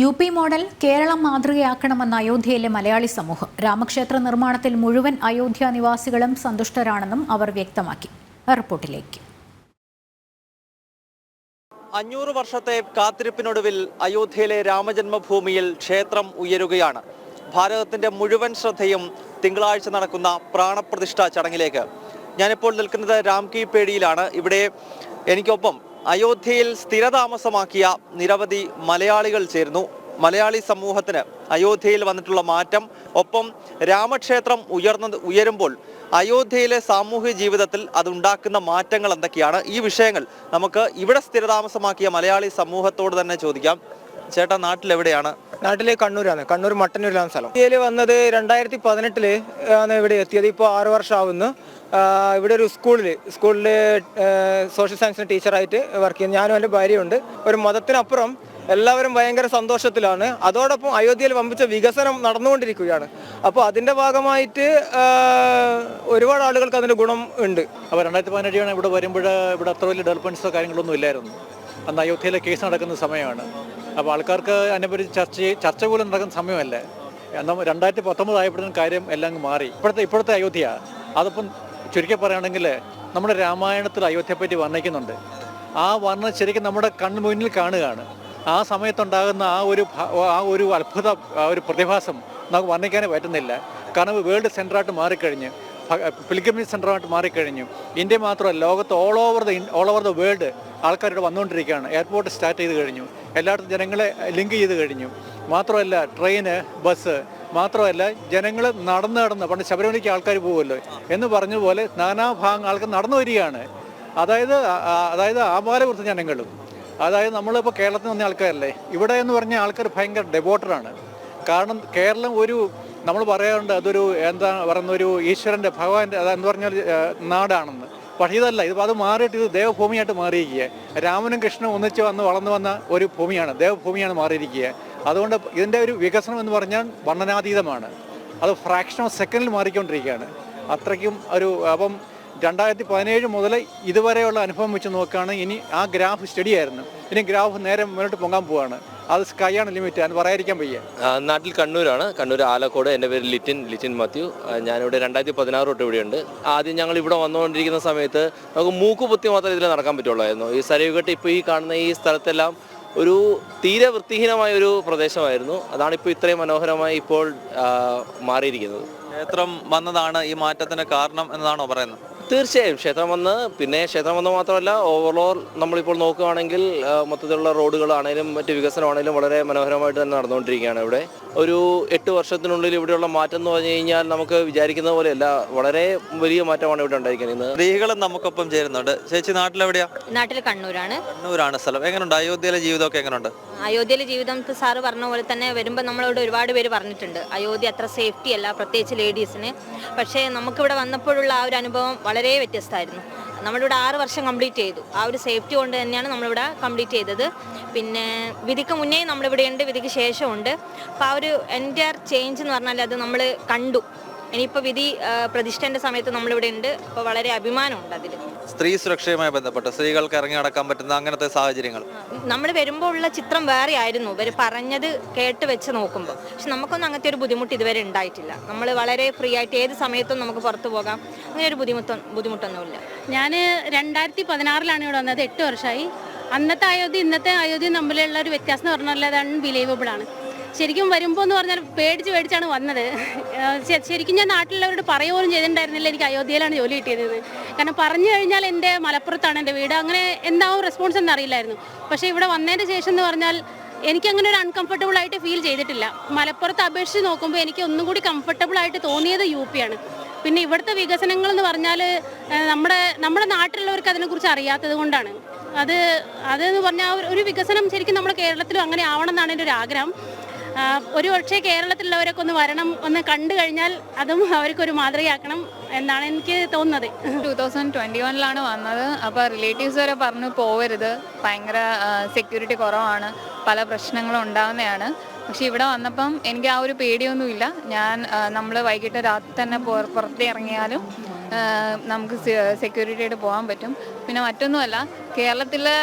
U P model Keralam മാതൃകയാക്കണമെന്ന അയോധ്യയിലെ മലയാളി സമൂഹം രാമക്ഷേത്ര നിർമ്മാണത്തിൽ മുഴുവൻ അയോധ്യ നിവാസികളും സന്തുഷ്ടരാണെന്നും അവർ വ്യക്തമാക്കി. റിപ്പോർട്ടിലേക്ക്. അഞ്ഞൂറ് വർഷത്തെ കാത്തിരിപ്പിനൊടുവിൽ അയോധ്യയിലെ രാമജന്മഭൂമിയിൽ ക്ഷേത്രം ഉയരുകയാണ്. ഭാരതത്തിന്റെ മുഴുവൻ ശ്രദ്ധയും തിങ്കളാഴ്ച നടക്കുന്ന പ്രാണപ്രതിഷ്ഠ ചടങ്ങിലേക്ക്. ഞാനിപ്പോൾ നിൽക്കുന്നത് രാംകി പേടിയിലാണ്. ഇവിടെ എനിക്കൊപ്പം അയോധ്യയിൽ സ്ഥിരതാമസമാക്കിയ നിരവധി മലയാളികൾ ചേർന്നു മലയാളി സമൂഹത്തിന് അയോധ്യയിൽ വന്നിട്ടുള്ള മാറ്റം ഒപ്പം രാമക്ഷേത്രം ഉയർന്നത് ഉയരുമ്പോൾ അയോധ്യയിലെ സാമൂഹ്യ ജീവിതത്തിൽ അതുണ്ടാക്കുന്ന മാറ്റങ്ങൾ എന്തൊക്കെയാണ്? ഈ വിഷയങ്ങൾ നമുക്ക് ഇവിടെ സ്ഥിരതാമസമാക്കിയ മലയാളി സമൂഹത്തോട് തന്നെ ചോദിക്കാം. ചേട്ടാ നാട്ടിൽ എവിടെയാണ്? നാട്ടിലെ കണ്ണൂരാണ്. കണ്ണൂർ മട്ടന്നൂരിലാണ് സ്ഥലം. ഇന്ത്യയിൽ വന്നത് രണ്ടായിരത്തി പതിനെട്ടിൽ ആണ് ഇവിടെ എത്തിയത്. ഇപ്പോൾ ആറ് വർഷം ആവുന്നു ഇവിടെ ഒരു സ്കൂളിൽ സ്കൂളിൽ സോഷ്യൽ സയൻസിന് ടീച്ചറായിട്ട് വർക്ക് ചെയ്യുന്നു. ഞാനും എന്റെ ഭാര്യയുണ്ട്. ഒരു മതത്തിനപ്പുറം എല്ലാവരും ഭയങ്കര സന്തോഷത്തിലാണ്. അതോടൊപ്പം അയോധ്യയിൽ വമ്പിച്ച വികസനം നടന്നുകൊണ്ടിരിക്കുകയാണ്. അപ്പോൾ അതിന്റെ ഭാഗമായിട്ട് ഒരുപാട് ആളുകൾക്ക് അതിന്റെ ഗുണം ഉണ്ട്. അപ്പോൾ രണ്ടായിരത്തി പതിനേഴാണ് ഇവിടെ വരുമ്പോൾ ഇവിടെ അത്ര വലിയ ഡെവലപ്മെന്റ്സോ കാര്യങ്ങളൊന്നും ഇല്ലായിരുന്നു. അന്ന് അയോധ്യയിലെ കേസ് നടക്കുന്ന സമയമാണ്. അപ്പോൾ ആൾക്കാർക്ക് അതിനെപ്പറ്റി ചർച്ച ചർച്ച പോലും നടക്കുന്ന സമയമല്ല? എന്നാൽ രണ്ടായിരത്തി പത്തൊമ്പത് ആയപ്പോഴും കാര്യം എല്ലാം മാറി. ഇപ്പോഴത്തെ ഇപ്പോഴത്തെ അയോധ്യ അതിപ്പം ചുരുക്കി പറയുകയാണെങ്കിൽ നമ്മുടെ രാമായണത്തിൽ അയോധ്യയെപ്പറ്റി വർണിക്കുന്നുണ്ട്. ആ വർണം ശരിക്കും നമ്മുടെ കൺമുന്നിൽ മുന്നിൽ കാണുകയാണ്. ആ സമയത്തുണ്ടാകുന്ന ആ ഒരു ആ ഒരു അത്ഭുത ഒരു പ്രതിഭാസം നമുക്ക് വർണിക്കാനേ പറ്റുന്നില്ല. കാരണം വേൾഡ് സെന്ററായിട്ട് മാറിക്കഴിഞ്ഞ് പിൽഗ്രിമേജ് സെന്ററായിട്ട് മാറിക്കഴിഞ്ഞു. ഇന്ത്യ മാത്രമല്ല ലോകത്ത് all over the all over the world ആൾക്കാരിവിടെ വന്നുകൊണ്ടിരിക്കുകയാണ്. എയർപോർട്ട് സ്റ്റാർട്ട് ചെയ്ത് കഴിഞ്ഞു. എല്ലായിടത്തും ജനങ്ങളെ ലിങ്ക് ചെയ്ത് കഴിഞ്ഞു. മാത്രമല്ല ട്രെയിന് ബസ് മാത്രമല്ല ജനങ്ങൾ നടന്ന് നടന്ന് പണ്ട് ശബരിമലയ്ക്ക് ആൾക്കാർ പോകുമല്ലോ എന്ന് പറഞ്ഞ പോലെ നാനാഭാഗം ആൾക്കാർ നടന്നു വരികയാണ്. അതായത് അതായത് ആപാലവൃത്ത ജനങ്ങളും. അതായത് നമ്മളിപ്പോൾ കേരളത്തിൽ നിന്ന് ആൾക്കാരല്ലേ? ഇവിടെ എന്ന് പറഞ്ഞ ആൾക്കാർ ഭയങ്കര ഡെവോട്ടറാണ് കാരണം കേരളം ഒരു നമ്മൾ പറയാറുണ്ട് അതൊരു എന്താ പറയുന്ന ഒരു ഈശ്വരന്റെ ഭഗവാന്റെ അതെന്ന് പറഞ്ഞാൽ നാടാണെന്ന്. പക്ഷേ ഇതല്ല ഇത് അത് മാറിയിട്ട് ഇത് ദേവഭൂമിയായിട്ട് മാറിയിരിക്കുക രാമനും കൃഷ്ണനും ഒന്നിച്ച് വന്ന് വളർന്നു വന്ന ഒരു ഭൂമിയാണ് ദേവഭൂമിയാണ് മാറിയിരിക്കുക അതുകൊണ്ട് ഇതിന്റെ ഒരു വികസനം എന്ന് പറഞ്ഞാൽ വർണനാതീതമാണ്. അത് ഫ്രാക്ഷൻ ഓഫ് സെക്കൻഡിൽ മാറിക്കൊണ്ടിരിക്കുകയാണ്. അത്രയ്ക്കും ഒരു അപ്പം രണ്ടായിരത്തി പതിനേഴ് മുതൽ ഇതുവരെയുള്ള അനുഭവം വെച്ച് നോക്കുകയാണ് ഇനി ആ ഗ്രാഫ് സ്റ്റഡി ആയിരുന്നു. ഇനി ഗ്രാഫ് നേരെ മുന്നോട്ട് പൊങ്ങാൻ പോവാണ്. അത് സ്കൈ ആണ് ലിമിറ്റ്. അത് പറയാതിരിക്കാൻ വയ്യ. നാട്ടിൽ കണ്ണൂരാണ്. കണ്ണൂർ ആലക്കോട്. എന്റെ പേര് ലിറ്റിൻ ലിറ്റിൻ മാത്യു. ഞാനിവിടെ രണ്ടായിരത്തി പതിനാറ് തൊട്ട് ഇവിടെയുണ്ട്. ആദ്യം ഞങ്ങൾ ഇവിടെ വന്നുകൊണ്ടിരിക്കുന്ന സമയത്ത് നമുക്ക് മൂക്ക് പൊത്തി മാത്രമേ ഇതിൽ നടക്കാൻ പറ്റുള്ളായിരുന്നു. ഈ സരയുകെട്ട് ഇപ്പോൾ ഈ കാണുന്ന ഈ സ്ഥലത്തെല്ലാം ഒരു തീരെ വൃത്തിഹീനമായ ഒരു പ്രദേശമായിരുന്നു. അതാണ് ഇപ്പോൾ ഇത്രയും മനോഹരമായി ഇപ്പോൾ മാറിയിരിക്കുന്നത്. ക്ഷേത്രം വന്നതാണ് ഈ മാറ്റത്തിന് കാരണം എന്നതാണോ പറയുന്നത്? തീർച്ചയായും. ക്ഷേത്രം വന്ന് പിന്നെ ക്ഷേത്രം വന്ന് മാത്രമല്ല ഓവറോൾ നമ്മളിപ്പോൾ നോക്കുകയാണെങ്കിൽ മൊത്തത്തിലുള്ള റോഡുകളാണേലും മറ്റ് വികസനമാണേലും വളരെ മനോഹരമായിട്ട് തന്നെ നടന്നുകൊണ്ടിരിക്കുകയാണ് ഇവിടെ. ഒരു എട്ട് വർഷത്തിനുള്ളിൽ ഇവിടെയുള്ള മാറ്റം എന്ന് പറഞ്ഞു കഴിഞ്ഞാൽ നമുക്ക് വിചാരിക്കുന്ന പോലെയല്ല. വളരെ വലിയ മാറ്റമാണ് ഇവിടെ ഉണ്ടായിരിക്കുന്നത്. സ്ത്രീകളും നമുക്കൊപ്പം ചേരുന്നുണ്ട്. ചേച്ചി നാട്ടിൽ എവിടെയാ നാട്ടിൽ കണ്ണൂരാണ്. കണ്ണൂരാണ് സ്ഥലം. എങ്ങനെയുണ്ട് അയോധ്യയിലെ ജീവിതമൊക്കെ എങ്ങനെയുണ്ട് അയോധ്യയിലെ ജീവിതം സാറ് പറഞ്ഞ പോലെ തന്നെ വരുമ്പോൾ നമ്മളോട് ഒരുപാട് പേര് പറഞ്ഞിട്ടുണ്ട്. അയോധ്യ അത്ര സേഫ്റ്റി അല്ല പ്രത്യേകിച്ച് ലേഡീസിന് പക്ഷേ നമുക്കിവിടെ വന്നപ്പോഴുള്ള ആ ഒരു അനുഭവം വളരെ വ്യത്യസ്തമായിരുന്നു. നമ്മളിവിടെ ആറ് വർഷം കംപ്ലീറ്റ് ചെയ്തു. ആ ഒരു സേഫ്റ്റി കൊണ്ട് തന്നെയാണ് നമ്മളിവിടെ കംപ്ലീറ്റ് ചെയ്തത്. പിന്നെ വിധിക്ക് മുന്നേ നമ്മളിവിടെ ഉണ്ട് വിധിക്ക് ശേഷമുണ്ട്. അപ്പോൾ ആ ഒരു എന്റയർ ചേഞ്ച് എന്ന് പറഞ്ഞാൽ അത് നമ്മൾ കണ്ടു. ഇനിയിപ്പോൾ വിധി പ്രതിഷ്ഠന്റെ പ്രതിഷ്ഠേന്റെ സമയത്ത് നമ്മളിവിടെ ഉണ്ട്. അപ്പോൾ വളരെ അഭിമാനമുണ്ട് അതിൽ സ്ത്രീ സുരക്ഷയുമായി ബന്ധപ്പെട്ട് സ്ത്രീകൾക്ക് ഇറങ്ങി നടക്കാൻ പറ്റുന്ന അങ്ങനത്തെ സാഹചര്യങ്ങൾ. നമ്മൾ വരുമ്പോൾ ഉള്ള ചിത്രം വേറെ ആയിരുന്നു. ഇവർ പറഞ്ഞത് കേട്ട് വെച്ച് നോക്കുമ്പോൾ പക്ഷെ നമുക്കൊന്നും അങ്ങനത്തെ ഒരു ബുദ്ധിമുട്ട് ഇതുവരെ ഉണ്ടായിട്ടില്ല. നമ്മൾ വളരെ ഫ്രീ ആയിട്ട് ഏത് സമയത്തും നമുക്ക് പുറത്തു പോകാം. അങ്ങനെ ഒരു ബുദ്ധിമുട്ടോ ബുദ്ധിമുട്ടൊന്നുമില്ല. ഞാൻ രണ്ടായിരത്തി പതിനാറിലാണ് ഇവിടെ വന്നത്. എട്ട് വർഷമായി അന്നത്തെ അയോധ്യ ഇന്നത്തെ അയോധ്യ തമ്മിലുള്ള ഒരു വ്യത്യാസം എന്ന് പറഞ്ഞാൽ അത് അൺബിലീവബിൾ ആണ്. ശരിക്കും വരുമ്പോൾ എന്ന് പറഞ്ഞാൽ പേടിച്ച് പേടിച്ചാണ് വന്നത്. ശരിക്കും ഞാൻ നാട്ടിലുള്ളവരോട് പറയുക പോലും ചെയ്തിട്ടുണ്ടായിരുന്നില്ല. എനിക്ക് അയോധ്യയിലാണ് ജോലി കിട്ടിയത്. കാരണം പറഞ്ഞു കഴിഞ്ഞാൽ എന്റെ മലപ്പുറത്താണ് എന്റെ വീട്. അങ്ങനെ എന്താവും റെസ്പോൺസ് എന്ന് അറിയില്ലായിരുന്നു. പക്ഷേ ഇവിടെ വന്നതിന് ശേഷം എന്ന് പറഞ്ഞാൽ എനിക്ക് അങ്ങനെ ഒരു അൺകംഫർട്ടബിൾ ആയിട്ട് ഫീൽ ചെയ്തിട്ടില്ല. മലപ്പുറത്ത് അപേക്ഷിച്ച് നോക്കുമ്പോൾ എനിക്ക് ഒന്നും കൂടി കംഫർട്ടബിൾ ആയിട്ട് തോന്നിയത് യു പി ആണ്. പിന്നെ ഇവിടുത്തെ വികസനങ്ങൾ എന്ന് പറഞ്ഞാൽ നമ്മുടെ നമ്മുടെ നാട്ടിലുള്ളവർക്ക് അതിനെക്കുറിച്ച് അറിയാത്തത് കൊണ്ടാണ്. അത് അതെന്ന് പറഞ്ഞാൽ ഒരു- വികസനം ശരിക്കും നമ്മുടെ കേരളത്തിലും അങ്ങനെ ആവണം എന്നാണ് എന്റെ ഒരു ആഗ്രഹം. ഒരു പക്ഷേ കേരളത്തിലുള്ളവരൊക്കെ ഒന്ന് വരണം ഒന്ന് കണ്ടു കഴിഞ്ഞാൽ അതും അവർക്കൊരു മാതൃകയാക്കണം എന്നാണ് എനിക്ക് തോന്നുന്നത്. ടൂ തൗസൻഡ് ട്വന്റി വണ്ണിലാണ് വന്നത്. അപ്പോൾ റിലേറ്റീവ്സ് വരെ പറഞ്ഞു പോവരുത്. ഭയങ്കര സെക്യൂരിറ്റി കുറവാണ്. പല പ്രശ്നങ്ങളും ഉണ്ടാകുന്നതാണ് പക്ഷെ ഇവിടെ വന്നപ്പം എനിക്ക് ആ ഒരു പേടിയൊന്നുമില്ല. ഞാൻ നമ്മൾ വൈകിട്ട് രാത്രി തന്നെ പുറത്തേ ഇറങ്ങിയാലും നമുക്ക് സെക്യൂരിറ്റി ആയിട്ട് പോകാൻ പറ്റും. പിന്നെ മറ്റൊന്നുമല്ല കേരളത്തിലെ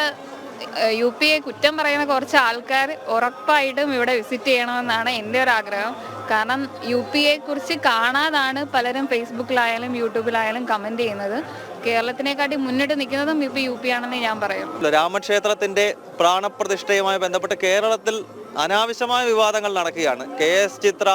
യു പി എ കുറ്റം പറയുന്ന കുറച്ച് ആൾക്കാർ ഉറപ്പായിട്ടും ഇവിടെ വിസിറ്റ് ചെയ്യണമെന്നാണ് എന്റെ ഒരു ആഗ്രഹം. കാരണം യു പി എ കുറിച്ച് കാണാതാണ് പലരും ഫേസ്ബുക്കിലായാലും യൂട്യൂബിലായാലും കമന്റ് ചെയ്യുന്നത്. കേരളത്തിനെക്കാട്ടി മുന്നിട്ട് നിൽക്കുന്നതും ഇപ്പോൾ യു പി ആണെന്ന് ഞാൻ പറയും. രാമക്ഷേത്രത്തിന്റെ പ്രാണപ്രതിഷ്ഠയുമായി ബന്ധപ്പെട്ട് കേരളത്തിൽ അനാവശ്യമായ വിവാദങ്ങൾ നടക്കുകയാണ്. കെ എസ് ചിത്ര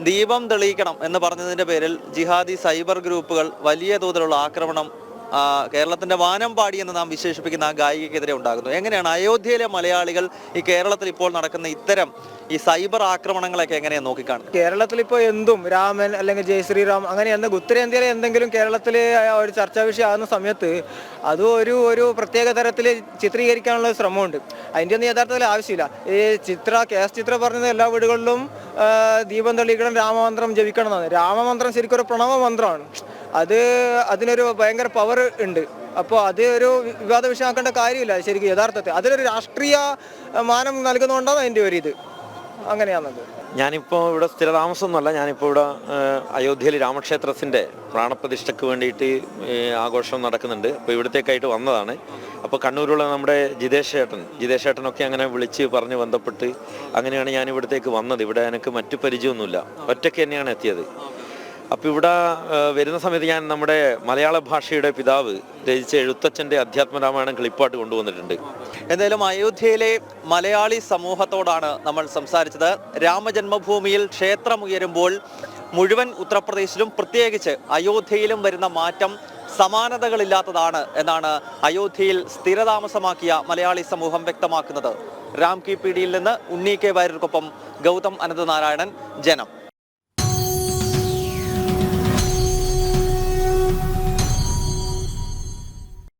ദീപം തെളിയിക്കണം എന്ന് പറഞ്ഞതിന്റെ പേരിൽ ജിഹാദി സൈബർ ഗ്രൂപ്പുകൾ വലിയ തോതിലുള്ള ആക്രമണം ആ, കേരളത്തിന്റെ വാനം പാടി എന്ന് നാം വിശേഷിപ്പിക്കുന്ന ആ ഗായികക്കെതിരെ ഉണ്ടാകുന്നു. എങ്ങനെയാണ് അയോധ്യയിലെ മലയാളികൾ ഈ കേരളത്തിൽ ഇപ്പോൾ നടക്കുന്ന ഇത്തരം ഈ സൈബർ ആക്രമണങ്ങളൊക്കെ എങ്ങനെയാണ് നോക്കിക്കാണുന്നത്? കേരളത്തിൽ ഇപ്പോൾ എന്തും രാമൻ അല്ലെങ്കിൽ ജയ് ശ്രീറാം അങ്ങനെ എന്ത് ഉത്തരേന്ത്യയിലെ എന്തെങ്കിലും കേരളത്തിൽ ഒരു ചർച്ചാ വിഷയമാകുന്ന സമയത്ത് അത് ഒരു ഒരു പ്രത്യേക തരത്തിൽ ചിത്രീകരിക്കാനുള്ള ശ്രമമുണ്ട്. അതിന്റെ ഒന്നും യഥാർത്ഥത്തിൽ ആവശ്യമില്ല. ഈ ചിത്ര കേസ് ചിത്ര പറഞ്ഞത് എല്ലാ വീടുകളിലും ദീപം തെളിയിക്കണം രാമമന്ത്രം ജപിക്കണം എന്നാണ്. രാമമന്ത്രം ശരിക്കും ഒരു പ്രണവ മന്ത്രമാണ് അത് അതിനൊരു ഭയങ്കര പവർ ഉണ്ട്. അപ്പോൾ അത് ഒരു വിവാദ വിഷയമാക്കേണ്ട കാര്യമില്ല. ശരിക്കും യഥാർത്ഥത്തിൽ. അതിലൊരു രാഷ്ട്രീയ മാനം നൽകുന്നതുകൊണ്ടാണ് അതിന്റെ ഒരു ഇത്. അങ്ങനെയാണത്. ഞാനിപ്പോൾ ഇവിടെ സ്ഥിരതാമസമൊന്നുമല്ല. ഞാനിപ്പോൾ ഇവിടെ അയോധ്യയിൽ രാമക്ഷേത്രത്തിന്റെ പ്രാണപ്രതിഷ്ഠയ്ക്ക് വേണ്ടിയിട്ട് ആഘോഷം നടക്കുന്നുണ്ട്. അപ്പോൾ ഇവിടത്തേക്കായിട്ട് വന്നതാണ്. അപ്പോൾ കണ്ണൂരുള്ള നമ്മുടെ ജിതേഷ് ചേട്ടൻ ജിതേഷ് ചേട്ടനൊക്കെ അങ്ങനെ വിളിച്ച് പറഞ്ഞ് ബന്ധപ്പെട്ട് അങ്ങനെയാണ് ഞാൻ ഇവിടത്തേക്ക് വന്നത്. ഇവിടെ എനിക്ക് മറ്റു പരിചയമൊന്നുമില്ല. ഒറ്റയ്ക്ക് തന്നെയാണ് എത്തിയത്. അപ്പോൾ ഇവിടെ വരുന്ന സമയത്ത് ഞാൻ നമ്മുടെ മലയാള ഭാഷയുടെ പിതാവ് രചിച്ച എഴുത്തച്ഛന്റെ അധ്യാത്മരാമായണം കളിപ്പാട്ട് കൊണ്ടുവന്നിട്ടുണ്ട്. എന്തായാലും അയോധ്യയിലെ മലയാളി സമൂഹത്തോടാണ് നമ്മൾ സംസാരിച്ചത്. രാമജന്മഭൂമിയിൽ ക്ഷേത്രം ഉയരുമ്പോൾ മുഴുവൻ ഉത്തർപ്രദേശിലും പ്രത്യേകിച്ച് അയോധ്യയിലും വരുന്ന മാറ്റം സമാനതകളില്ലാത്തതാണ് എന്നാണ് അയോധ്യയിൽ സ്ഥിരതാമസമാക്കിയ മലയാളി സമൂഹം വ്യക്തമാക്കുന്നത്. രാം കി പി ഡിയിൽ നിന്ന് ഉണ്ണി കെ വാര്യർക്കൊപ്പം ഗൗതം അനന്തനാരായണൻ ജനം.